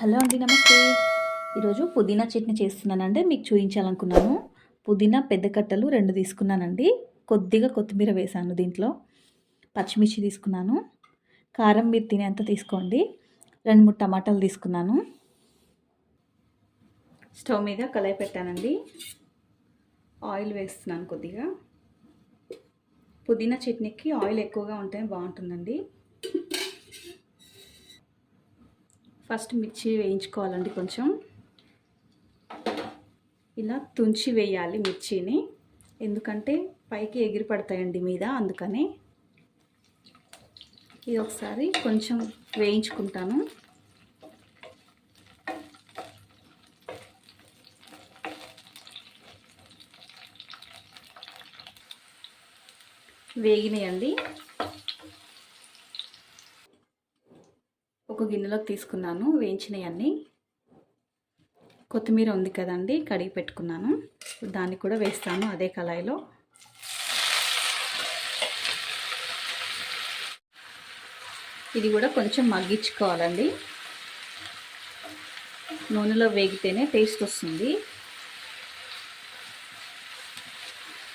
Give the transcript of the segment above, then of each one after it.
Hello అండి నమస్తే. ఈరోజు పుదీనా చట్నీ చేస్తున్నానండి మీకు చూపించాలనుకున్నాను. పుదీనా పెద్ద కట్టలు రెండు తీసుకున్నానండి. కొద్దిగా కొత్తిమీర వేసాను దీంట్లో. పచ్చిమిర్చి తీసుకున్నాను. కారం మీరు తినేంత తీసుకోండి. రెండు మూడు టమాటాలు తీసుకున్నాను. స్టవ్ మీద కలాయి పెట్టానండి. ఆయిల్ వేస్తున్నాను కొద్దిగా. పుదీనా చట్నీకి ఆయిల్ ఎక్కువగా ఉంటే బాగుంటుందండి. ఫస్ట్ మిర్చి వేయించుకోవాలండి కొంచెం. ఇలా తుంచి వేయాలి మిర్చిని. ఎందుకంటే పైకి ఎగిరి పడతాయండి మీద అందుకని. ఇది ఒకసారి కొంచెం వేయించుకుంటాను. వేగినాయండి. గిన్నెలోకి తీసుకున్నాను వేయించినవన్నీ కొత్తిమీర ఉంది కదండి కడిగి పెట్టుకున్నాను. దాన్ని కూడా వేస్తాను అదే కళాయిలో. ఇది కూడా కొంచెం మగ్గించుకోవాలండి. నూనెలో వేగితేనే టేస్ట్ వస్తుంది.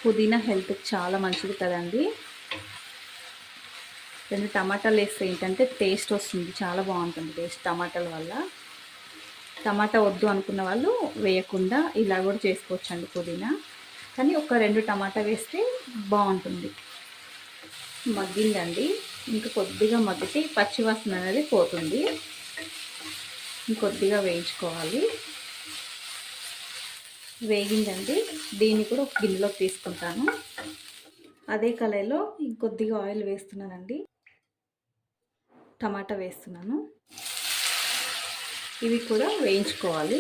పుదీనా హెల్త్కి చాలా మంచిది కదండి. రెండు టమాటాలు వేస్తే ఏంటంటే టేస్ట్ వస్తుంది చాలా బాగుంటుంది టేస్ట్ టమాటాల వల్ల. టమాటా వద్దు అనుకున్న వాళ్ళు వేయకుండా ఇలా కూడా చేసుకోవచ్చండి పుదీనా. కానీ ఒక రెండు టమాటా వేస్తే బాగుంటుంది. మగ్గిందండి. ఇంకా కొద్దిగా మగ్గితే పచ్చివాసన అనేది పోతుంది. ఇంకొద్దిగా వేయించుకోవాలి. వేగిందండి. దీన్ని కూడా ఒక గిన్నెలోకి తీసుకుంటాను. అదే కళాయిలో ఇంకొద్దిగా ఆయిల్ వేస్తున్నానండి. టమాటా వేస్తున్నాను. ఇవి కూడా వేయించుకోవాలి.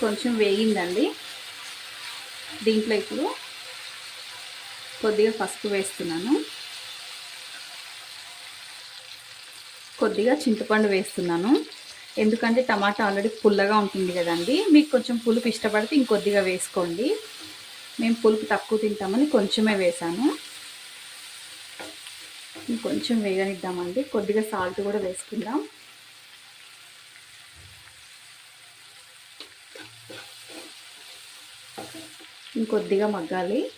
కొంచెం వేగిందండి. దీంట్లో ఇప్పుడు కొద్దిగా పసుపు వేస్తున్నాను. కొద్దిగా చింతపండు వేస్తున్నాను. ఎందుకంటే టమాటా ఆల్రెడీ పుల్లగా ఉంటుంది కదండి. మీకు కొంచెం పులుపు ఇష్టపడితే ఇంకొద్దిగా వేసుకోండి. మేము పులుపు తక్కువ తింటామని కొంచెమే వేసాను ఇంకొంచెం వేగనిద్దామండి. కొద్దిగా సాల్ట్ కూడా వేసుకుందాం. ఇంకొద్దిగా మగ్గాలి.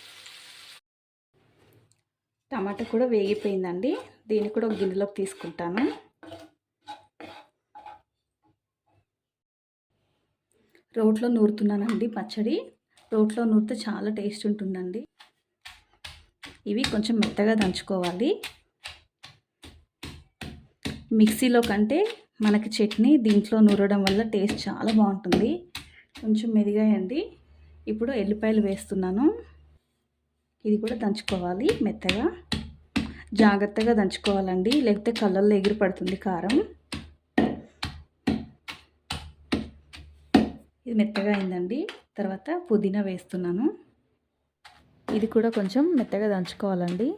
టమాటా కూడా వేగిపోయిందండి. దీన్ని కూడా ఒక గిన్నెలోకి తీసుకుంటాను. రోట్లో నూరుతున్నానండి పచ్చడి. రోట్లో నూరితే చాలా టేస్ట్ ఉంటుందండి. ఇవి కొంచెం మెత్తగా దంచుకోవాలి. మిక్సీలో కంటే మనకి చట్నీ దీంట్లో నూరడం వల్ల టేస్ట్ చాలా బాగుంటుంది. కొంచెం మెదిగాయండి. ఇప్పుడు ఎల్లిపాయలు వేస్తున్నాను. ఇది కూడా దంచుకోవాలి మెత్తగా. జాగ్రత్తగా దంచుకోవాలండి. లేకపోతే కళ్ళల్లో ఎగిరి పడుతుంది కారం. ఇది మెత్తగా అయిందండి. తర్వాత పుదీనా వేస్తున్నాను. ఇది కూడా కొంచెం మెత్తగా దంచుకోవాలండి.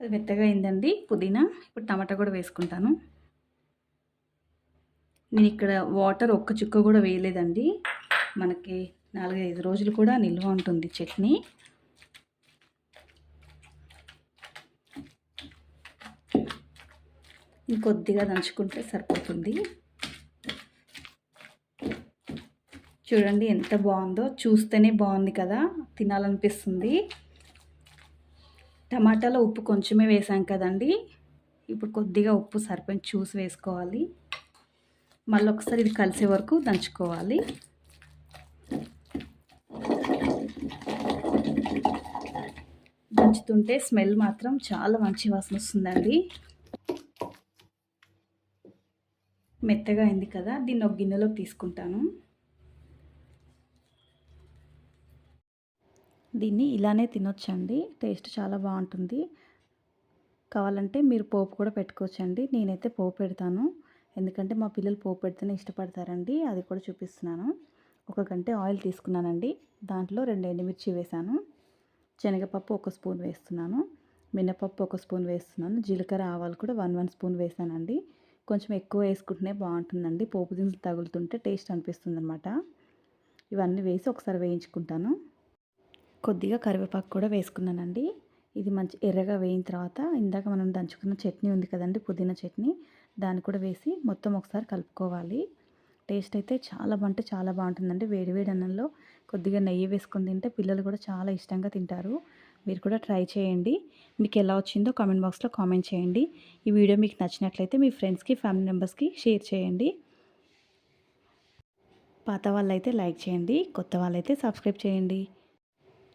అది మెత్తగా అయిందండి పుదీనా. ఇప్పుడు టమాటా కూడా వేసుకుంటాను. నేను ఇక్కడ వాటర్ ఒక్క చుక్క కూడా వేయలేదండి. మనకి నాలుగైదు రోజులు కూడా నిల్వ ఉంటుంది చట్నీ. ఇంకొద్దిగా దంచుకుంటే సరిపోతుంది. చూడండి ఎంత బాగుందో. చూస్తేనే బాగుంది కదా తినాలనిపిస్తుంది. టమాటాలో ఉప్పు కొంచెమే వేసాం కదండి. ఇప్పుడు కొద్దిగా ఉప్పు సరిపోయిన చూసి వేసుకోవాలి. మళ్ళీ ఒకసారి ఇది కలిసే వరకు దంచుకోవాలి. దంచుతుంటే స్మెల్ మాత్రం చాలా మంచి వాసన వస్తుందండి. మెత్తగా అయింది కదా దీన్ని ఒక గిన్నెలోకి తీసుకుంటాను. దీన్ని ఇలానే తినొచ్చండి. టేస్ట్ చాలా బాగుంటుంది. కావాలంటే మీరు పోపు కూడా పెట్టుకోవచ్చండి. నేనైతే పోపు పెడతాను. ఎందుకంటే మా పిల్లలు పోపు పెడితేనే ఇష్టపడతారండి. అది కూడా చూపిస్తున్నాను. ఒక గంట ఆయిల్ తీసుకున్నానండి. దాంట్లో రెండు ఎండుమిర్చి వేసాను. శనగపప్పు ఒక స్పూన్ వేస్తున్నాను. మినపప్పు ఒక స్పూన్ వేస్తున్నాను. జీలకర్ర ఆవాలు కూడా వన్ వన్ స్పూన్ వేసానండి. కొంచెం ఎక్కువ వేసుకుంటేనే బాగుంటుందండి. పోపు దినుసులు తగులుతుంటే టేస్ట్ అనిపిస్తుంది అనమాట ఇవన్నీ వేసి ఒకసారి వేయించుకుంటాను. కొద్దిగా కరివేపాకు కూడా వేసుకున్నానండి. ఇది మంచి ఎర్రగా వేయిన తర్వాత ఇందాక మనం దంచుకున్న చట్నీ ఉంది కదండి పుదీనా చట్నీ దాన్ని కూడా వేసి మొత్తం ఒకసారి కలుపుకోవాలి. టేస్ట్ అయితే చాలా బాగుంటే చాలా బాగుంటుందండి. వేడివేడి అన్నంలో కొద్దిగా నెయ్యి వేసుకొని తింటే పిల్లలు కూడా చాలా ఇష్టంగా తింటారు. మీరు కూడా ట్రై చేయండి. మీకు ఎలా వచ్చిందో కామెంట్ బాక్స్లో కామెంట్ చేయండి. ఈ వీడియో మీకు నచ్చినట్లయితే మీ ఫ్రెండ్స్కి ఫ్యామిలీ మెంబర్స్కి షేర్ చేయండి. పాత వాళ్ళైతే లైక్ చేయండి కొత్త వాళ్ళైతే సబ్స్క్రైబ్ చేయండి.